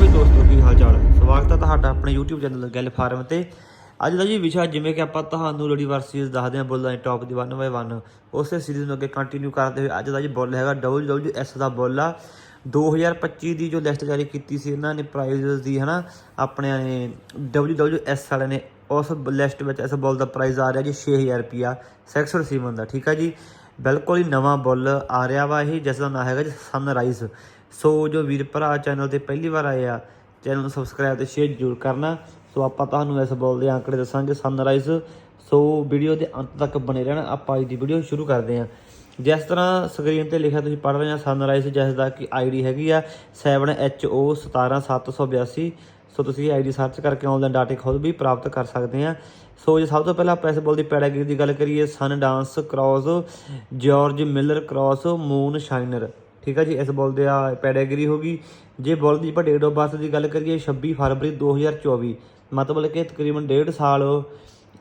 ਵੀ ਦੋਸਤੋ, ਕੀ ਹਾਲ ਚਾਲ ਹੈ ਸਵਾਗਤ ਹੈ ਤੁਹਾਡਾ ਆਪਣੇ YouTube ਚੈਨਲ ਗੱਲ ਫਾਰਮ ਤੇ। ਅੱਜ ਦਾ ਜੀ ਵਿਸ਼ਾ ਜਿਵੇਂ ਕਿ ਆਪਾਂ ਤੁਹਾਨੂੰ ਲੋੜੀ ਸੀਰੀਜ਼ ਦੱਸਦੇ ਹਾਂ ਬੁੱਲਾਂ ਦੀ ਟੌਪ ਦੀ 1 ਬਾਈ 1 ਉਸੇ ਸੀਰੀਜ਼ ਨੂੰ ਅੱਗੇ ਕੰਟੀਨਿਊ ਕਰਦੇ ਹੋਏ ਅੱਜ ਦਾ ਜੀ ਬੁੱਲ ਹੈਗਾ WWS ਦਾ ਬੁੱਲ ਆ। 2025 ਦੀ ਜੋ ਲਿਸਟ ਜਾਰੀ ਕੀਤੀ ਸੀ, ਇਹਨਾਂ ਨੇ ਪ੍ਰਾਈਜ਼ਸ ਦੀ, ਹਨਾ, ਆਪਣੇ ਨੇ WWS ਵਾਲਿਆਂ ਨੇ ਉਸ ਲਿਸਟ ਵਿੱਚ ਇਸ ਬੁੱਲ ਦਾ ਪ੍ਰਾਈਜ਼ ਆ ਰਿਹਾ ਜੀ 6000 ਰੁਪਿਆ ਸੈਕਸਰ ਸੀਮਨ ਦਾ ਠੀਕ ਆ ਜੀ? ਬਿਲਕੁਲ ਹੀ ਨਵਾਂ ਬੁੱਲ ਆ ਰਿਹਾ ਵਾ ਇਹ, ਜਿਸ ਦਾ ਨਾਮ ਹੈਗਾ ਜੀ ਸਨਰਾਈਜ਼ ਸੋ ਜੋ ਵੀਰ ਭਰਾ ਚੈਨਲ ਤੇ ਪਹਿਲੀ ਵਾਰ ਆਏ ਆ, ਚੈਨਲ ਨੂੰ ਸਬਸਕ੍ਰਾਈਬ ਤੇ ਸ਼ੇਅਰ ਜ਼ਰੂਰ ਕਰਨਾ। ਸੋ ਆਪਾਂ ਤੁਹਾਨੂੰ ਇਸ ਬੁੱਲ ਦੇ ਅੰਕੜੇ ਦੱਸਾਂਗੇ ਸਨਰਾਈਜ਼ ਸੋ ਵੀਡੀਓ ਦੇ ਅੰਤ ਤੱਕ ਬਣੇ ਰਹਿਣਾ, ਆਪਾਂ ਅੱਜ ਦੀ ਵੀਡੀਓ ਸ਼ੁਰੂ ਕਰਦੇ ਹਾਂ। ਜਿਸ ਤਰ੍ਹਾਂ ਸਕਰੀਨ ਤੇ ਲਿਖਿਆ ਤੁਸੀਂ ਪੜ੍ਹ ਰਹੇ ਆ ਸਨਰਾਈਜ਼ ਜਿਸ ਦਾ ਕਿ ਆਈਡੀ ਹੈਗੀ ਆ 7HO17782 ਸੋ ਤੁਸੀਂ ਆਈਡੀ ਸਰਚ ਕਰਕੇ ਆਨਲਾਈਨ ਡਾਟੇ ਖੁਦ ਵੀ ਪ੍ਰਾਪਤ ਕਰ ਸਕਦੇ ਆ। ਸੋ ਜੇ, ਸਭ ਤੋਂ ਪਹਿਲਾਂ ਆਪਾਂ ਇਸ ਬੋਲ ਦੀ ਪੈਡਾਗਰੀ ਦੀ ਗੱਲ ਕਰੀਏ Sun Dance cross George Miller cross Moon Shiner ਠੀਕ ਆ ਜੀ, ਇਸ ਬੋਲ ਦੇ ਆ ਪੈਡਾਗਰੀ ਹੋਗੀ ਜੇ ਬੋਲ ਦੀ ਆਪਾਂ ਡੇਟ ਆਫ ਬਰਥ ਦੀ ਗੱਲ ਕਰੀਏ 26 ਫਰਵਰੀ 2024 ਮਤਲਬ ਕਿ ਤਕਰੀਬਨ ਡੇਢ ਸਾਲ,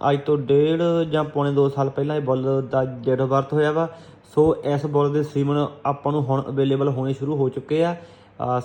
ਅੱਜ ਤੋਂ ਡੇਢ ਜਾਂ ਪੌਣੇ 2 ਸਾਲ ਪਹਿਲਾਂ ਇਹ ਬੁੱਲ ਦਾ ਡੇਟ ਆਫ ਬਰਥ ਹੋਇਆ ਵਾ। ਸੋ ਇਸ ਬੋਲ ਦੇ ਸੀਮਨ ਆਪਾਂ ਨੂੰ ਹੁਣ ਅਵੇਲੇਬਲ ਹੋਣੇ ਸ਼ੁਰੂ ਹੋ ਚੁੱਕੇ ਆ।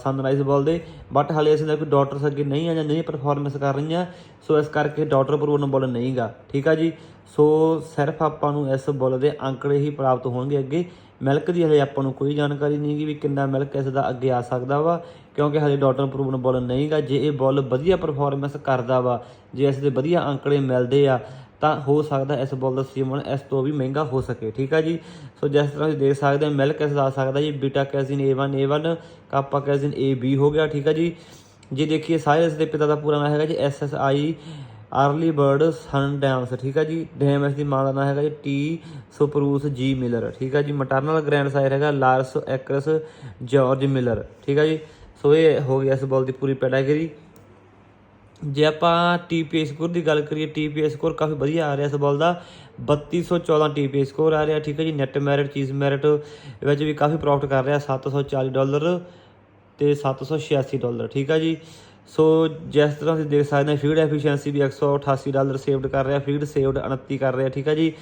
ਸਨਰਾਈਜ਼ ਬੁੱਲ ਦੇ। ਬਟ ਹਾਲੇ ਅਸੀਂ ਦਾ ਕੋਈ ਡਾਕਟਰਸ ਅੱਗੇ ਨਹੀਂ ਆ ਜਾਂ ਨਹੀਂ ਪਰਫਾਰਮੈਂਸ ਕਰ ਰਹੀਆਂ। ਸੋ ਇਸ ਕਰਕੇ ਡਾਕਟਰ ਅਪਰੂਵਲ ਬੁੱਲ ਨਹੀਂਗਾ ਠੀਕ ਆ ਜੀ? ਸੋ ਸਿਰਫ ਆਪਾਂ ਨੂੰ ਇਸ ਬੁੱਲ ਦੇ ਅੰਕੜੇ ਹੀ ਪ੍ਰਾਪਤ ਹੋਣਗੇ ਅੱਗੇ। ਮਿਲਕ ਦੀ ਹਲੇ ਆਪਾਂ ਨੂੰ ਕੋਈ ਜਾਣਕਾਰੀ ਨਹੀਂ ਗੀ ਵੀ ਕਿੰਨਾ ਮਿਲਕ ਇਸ ਦਾ ਅੱਗੇ ਆ ਸਕਦਾ ਵਾ। ਕਿਉਂਕਿ ਹਲੇ ਡਾਕਟਰ ਪ੍ਰੂਵਨ ਬੁੱਲ ਨਹੀਂਗਾ ਜੇ ਇਹ ਬੁੱਲ ਵਧੀਆ ਪਰਫਾਰਮੈਂਸ ਕਰਦਾ ਵਾ, ਜੇ ਇਸ ਦੇ ਵਧੀਆ ਅੰਕੜੇ ਮਿਲਦੇ ਆ ਤਾਂ ਹੋ ਸਕਦਾ ਇਸ ਬੋਲ ਦਾ ਸੀਮਨ ਇਸ ਤੋਂ ਵੀ ਮਹਿੰਗਾ ਹੋ ਸਕੇ, ਠੀਕ ਆ ਜੀ? ਸੋ ਜਿਸ ਤਰ੍ਹਾਂ ਤੁਸੀਂ ਦੇਖ ਸਕਦੇ ਹੋ ਮਿਲਕ ਇਸ ਦਾ ਆ ਸਕਦਾ ਜੀ ਬੀਟਾ ਕੈਜ਼ਿਨ A1 A1 ਕਾਪਾ ਕੈਜ਼ਿਨ AB ਹੋ ਗਿਆ, ਠੀਕ ਆ ਜੀ? ਜੇ ਦੇਖੀਏ ਸਾਇਰਸ ਦੇ ਪਿਤਾ ਦਾ ਪੂਰਾ ਨਾਮ ਹੈਗਾ ਜੀ SSI ਅਰਲੀ ਬਰਡ ਸਨ ਡੈਮਸ ਠੀਕ ਹੈ ਜੀ? ਡੈਮਸ ਦੀ ਮਾਂ ਦਾ ਨਾਮ ਹੈਗਾ ਜੀ ਟੀ ਸੁਪਰੂਸ ਜੀ ਮਿਲਰ ਠੀਕ ਹੈ ਜੀ? ਮਟਰਨਲ ਗ੍ਰੈਂਡ ਸਾਇਰ ਹੈਗਾ ਲਾਰਸ ਐਕਰਸ ਜਾਰਜ ਮਿਲਰ ਠੀਕ ਹੈ ਜੀ? ਸੋ ਇਹ ਹੋ ਗਿਆ ਇਸ ਬੋਲ ਦੀ ਪੂਰੀ ਪੈਟਾਗਰੀ ਜੇ ਆਪਾਂ ਟੀਪੀਏ ਸਕੋਰ ਦੀ ਗੱਲ ਕਰੀਏ ਟੀਪੀਏ ਸਕੋਰ ਕਾਫੀ ਵਧੀਆ ਆ ਰਿਹਾ ਇਸ ਬੋਲ ਦਾ 3214 ਟੀਪੀਏ ਸਕੋਰ ਆ ਰਿਹਾ, ਠੀਕ ਹੈ ਜੀ? ਨੈਟ ਮੈਰਿਟ ਚੀਜ਼ ਮੈਰਿਟ ਵਿੱਚ ਵੀ ਕਾਫੀ ਪ੍ਰੋਫਿਟ ਕਰ ਰਿਹਾ 740 ਡਾਲਰ ਤੇ 786 ਡਾਲਰ ਠੀਕ ਹੈ ਜੀ? ਸੋ ਜਿਸ ਤਰ੍ਹਾਂ ਤੁਸੀਂ ਦੇਖ ਸਕਦੇ ਹੋ ਫੀਡ ਐਫੀਸ਼ੀਐਂਸੀ ਵੀ 188 ਡਾਲਰ ਸੇਵਡ ਕਰ ਰਿਹਾ ਫੀਡ ਸੇਵਡ 29 ਕਰ ਰਿਹਾ, ਠੀਕ ਹੈ ਜੀ?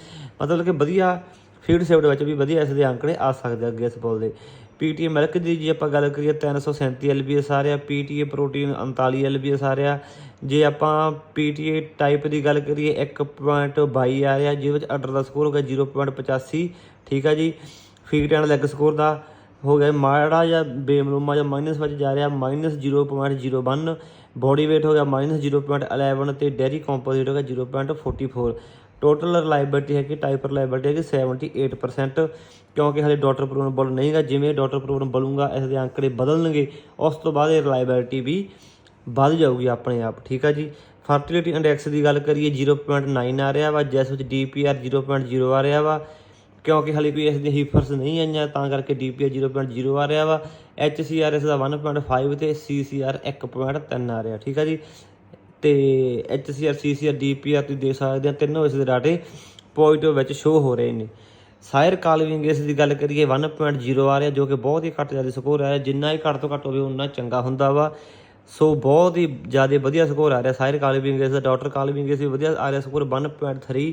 ਮਤਲਬ ਕਿ ਵਧੀਆ ਫੀਡ ਸੇਵਡ ਵਿੱਚ ਵੀ ਵਧੀਆ ਇਸ ਦੇ ਅੰਕੜੇ ਆ ਸਕਦੇ ਅੱਗੇ ਇਸ ਬੋਲ ਦੇ। ਪੀਟੀਏ ਮਿਲਕ ਦੀ ਜੇ ਆਪਾਂ ਗੱਲ ਕਰੀਏ 337 ਐਲਬੀਐਸ ਆ ਰਿਹਾ ਪੀਟੀਏ ਪ੍ਰੋਟੀਨ 39 ਐਲਬੀਐਸ ਆ ਰਿਹਾ ਜੇ ਆਪਾਂ ਪੀਟੀਏ ਟਾਈਪ ਦੀ ਗੱਲ ਕਰੀਏ 1.22 ਆ ਰਿਹਾ, ਜਿਹਦੇ ਵਿੱਚ ਅਡਰ ਦਾ ਸਕੋਰ ਹੋ ਗਿਆ 0.85 ਠੀਕ ਆ ਜੀ? ਫੀਟ ਐਂਡ ਲੈਗ ਸਕੋਰ ਦਾ ਹੋ ਗਿਆ ਮਾੜਾ ਜਾਂ ਬੇਮਲੂਮਾ ਜਾਂ ਮਾਈਨਸ ਵਿੱਚ ਜਾ ਰਿਹਾ ਮਾਈਨਸ 0.01 ਬੋਡੀ weight ਹੋ ਗਿਆ ਮਾਈਨਸ 0.11 ਤੇ ਡੈਰੀ ਕੰਪੋਜ਼ਿਟ ਹੋ ਗਿਆ 0.44 ਟੋਟਲ ਰਿਲਾਇਬਿਲਟੀ ਹੈਗੀ ਕਿ ਟਾਈਪ ਰਿਲਾਇਬਿਲਟੀ ਹੈ ਕਿ 78% ਕਿਉਂਕਿ ਹਲੇ ਡਾਕਟਰ ਪ੍ਰੂਵਨ ਬਲ ਨਹੀਂਗਾ ਜਿਵੇਂ ਡਾਕਟਰ ਪ੍ਰੂਵਨ ਬਲੂਗਾ ਇਸ ਦੇ ਅੰਕੜੇ ਬਦਲਣਗੇ, ਉਸ ਤੋਂ ਬਾਅਦ ਇਹ ਰਿਲਾਇਬਿਲਟੀ ਵੀ ਵੱਧ ਜਾਊਗੀ ਆਪਣੇ ਆਪ, ਠੀਕ ਆ ਜੀ? ਫਰਟੀਲਿਟੀ ਇੰਡੈਕਸ ਦੀ ਗੱਲ ਕਰੀਏ 0.9 ਆ ਰਿਹਾ ਵਾ, ਜਿਸ ਵਿੱਚ DPR 0.0 ਆ ਰਿਹਾ ਵਾ, ਕਿਉਂਕਿ ਹਲੇ ਕੋਈ ਇਸ ਦੀਆਂ ਹੀਫਰਸ ਨਹੀਂ ਆਈਆਂ, ਤਾਂ ਕਰਕੇ DPR 0.0 ਆ ਰਿਹਾ ਵਾ HCR ਇਸ ਦਾ 1.5 ਤੇ CCR 1.3 ਆ ਰਿਹਾ, ਠੀਕ ਆ ਜੀ? ਤੇ HCR CCR DPR ਤੁਸੀਂ ਦੇਖ ਸਕਦੇ ਆ ਤਿੰਨੋਂ ਇਸ ਦੇ ਡਾਟੇ ਪੋਜ਼ਿਟਿਵ ਵਿੱਚ ਸ਼ੋ ਹੋ ਰਹੇ ਨੇ। ਸਾਇਰ ਕਾਲਵਿੰਗ ਇਸ ਦੀ ਗੱਲ ਕਰੀਏ 1.0 ਆ ਰਿਹਾ, ਜੋ ਕਿ ਬਹੁਤ ਹੀ ਘੱਟ ਜ਼ਿਆਦਾ ਸਕੋਰ ਆ ਰਿਹਾ। ਜਿੰਨਾ ਹੀ ਘੱਟ ਤੋਂ ਘੱਟ ਹੋਵੇ ਉਨਾ ਚੰਗਾ ਹੁੰਦਾ ਵਾ। ਸੋ ਬਹੁਤ ਹੀ ਜ਼ਿਆਦਾ ਵਧੀਆ ਸਕੋਰ ਆ ਰਿਹਾ। ਸਾਇਰ ਕਾਲਵਿੰਗ ਇਸ ਦਾ ਡਾਕਟਰ ਕਾਲਵਿੰਗ ਇਸ ਵੀ ਵਧੀਆ ਆ ਰਿਹਾ ਸਕੋਰ 1.3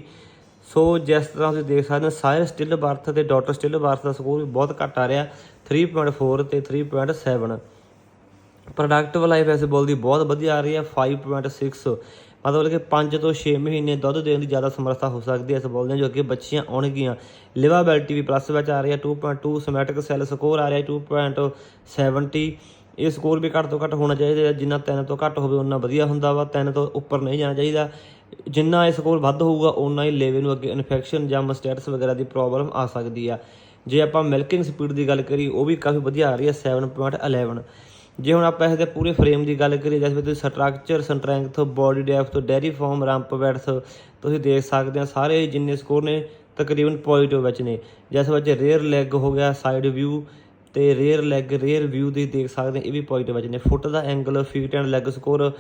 ਸੋ ਜਿਸ ਤਰ੍ਹਾਂ ਤੁਸੀਂ ਦੇਖ ਸਕਦੇ ਹੋ ਸਾਇਰ ਸਟਿਲ ਬਰਥ ਤੇ ਡਾਕਟਰ ਸਟਿਲ ਬਰਥ ਦਾ ਸਕੋਰ ਵੀ ਬਹੁਤ ਘੱਟ ਆ ਰਿਹਾ। 3.4 ਤੇ 3.7 ਪ੍ਰੋਡਕਟਿਵ ਲਾਈਫ ਐਸੇ ਬੋਲਦੀ ਬਹੁਤ ਵਧੀਆ ਆ ਰਹੀ ਹੈ 5.6 ਮਤਲਬ ਕਿ 5 ਤੋਂ 6 ਮਹੀਨੇ ਦੁੱਧ ਦੇਣ ਦੀ ਜ਼ਿਆਦਾ ਸਮਰੱਥਾ ਹੋ ਸਕਦੀ ਹੈ, ਇਸ ਬੋਲਦੇ ਜੋ ਅੱਗੇ ਬੱਚੀਆਂ ਆਉਣਗੀਆਂ। ਲਿਵਾਬਿਲਟੀ ਵੀ ਪਲੱਸ ਵਿੱਚ ਆ ਰਹੀ ਹੈ 2.2 ਸਮੈਟਿਕ ਸੈੱਲ ਸਕੋਰ ਆ ਰਿਹਾ 2.70 ਇਹ ਸਕੋਰ ਵੀ ਘੱਟ ਤੋਂ ਘੱਟ ਹੋਣਾ ਚਾਹੀਦਾ ਜਿੰਨਾ 3 ਤੋਂ ਘੱਟ ਹੋਵੇ ਉਨਾ ਵਧੀਆ ਹੁੰਦਾ ਵਾ 3 ਤੋਂ ਉੱਪਰ ਨਹੀਂ ਜਾਣਾ ਚਾਹੀਦਾ। ਜਿੰਨਾ ਇਹ ਸਕੋਰ ਵੱਧ ਹੋਊਗਾ ਉਨਾ ਹੀ ਲੇਵੇ ਨੂੰ ਅੱਗੇ ਇਨਫੈਕਸ਼ਨ ਜਾਂ ਮਸਟੈਟਸ ਵਗੈਰਾ ਦੀ ਪ੍ਰੋਬਲਮ ਆ ਸਕਦੀ ਆ। ਜੇ ਆਪਾਂ ਮਿਲਕਿੰਗ ਸਪੀਡ ਦੀ ਗੱਲ ਕਰੀ ਉਹ ਵੀ ਕਾਫੀ ਵਧੀਆ ਆ ਰਹੀ ਹੈ 7.11 ਜੇ ਹੁਣ ਆਪਾਂ ਇਸ ਦੇ ਪੂਰੇ ਫਰੇਮ ਦੀ ਗੱਲ ਕਰੀਏ ਜਿਸ ਵਿੱਚ ਤੁਸੀਂ structure strength body depth dairy form rump width ਤੁਸੀਂ ਦੇਖ ਸਕਦੇ ਆ ਸਾਰੇ ਜਿੰਨੇ ਸਕੋਰ ਨੇ ਤਕਰੀਬਨ ਪੋਜ਼ਿਟਿਵ ਵਿੱਚ ਨੇ। ਜਿਸ ਵਿੱਚ ਰੇਅਰ ਲੈਗ ਹੋ ਗਿਆ ਸਾਈਡ ਵਿਊ ਤੇ ਰੇਅਰ ਲੈਗ ਰੇਅਰ ਵਿਊ ਦੀ ਦੇਖ ਸਕਦੇ ਇਹ ਵੀ ਪੋਜ਼ਿਟਿਵ ਵਿੱਚ ਨੇ। Foot the angle feet and leg score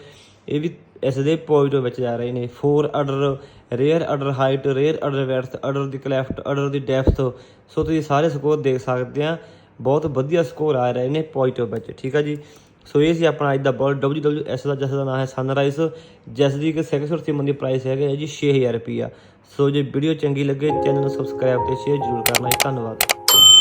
ਇਹ ਵੀ ਇਸ ਦੇ ਪੋਜ਼ਿਟਿਵ ਵਿੱਚ ਜਾ ਰਹੇ ਨੇ। Fore udder rear udder height rear udder width udder ਦੀ ਕਲੈਫਟ ਅਡਰ ਦੀ ਡੈਪਥ ਸੋ ਤੁਸੀਂ ਸਾਰੇ ਸਕੋਰ ਦੇਖ ਸਕਦੇ ਆ। ਬਹੁਤ ਵਧੀਆ ਸਕੋਰ ਆ ਰਹੇ ਨੇ ਪੋਜ਼ਿਟਿਵ ਵਿੱਚ, ਠੀਕ ਆ ਜੀ? ਸੋ ਇਹ ਸੀ ਆਪਣਾ ਅੱਜ ਦਾ ਬੋਲ WWS ਦਾ ਜਿਸ ਦਾ ਨਾਮ ਹੈ ਸਨਰਾਈਜ਼ ਜਿਸ ਦੀ ਕਿ ਸੈਕਸਰ ਸੀਮਨ ਦੀ ਪ੍ਰਾਈਸ ਹੈਗਾ ਹੈ ਜੀ 6000 ਰੁਪਿਆ ਸੋ ਜੇ ਵੀਡੀਓ ਚੰਗੀ ਲੱਗੇ ਚੈਨਲ ਨੂੰ ਸਬਸਕ੍ਰਾਈਬ ਤੇ ਸ਼ੇਅਰ ਜ਼ਰੂਰ ਕਰਨਾ ਜੀ, ਧੰਨਵਾਦ।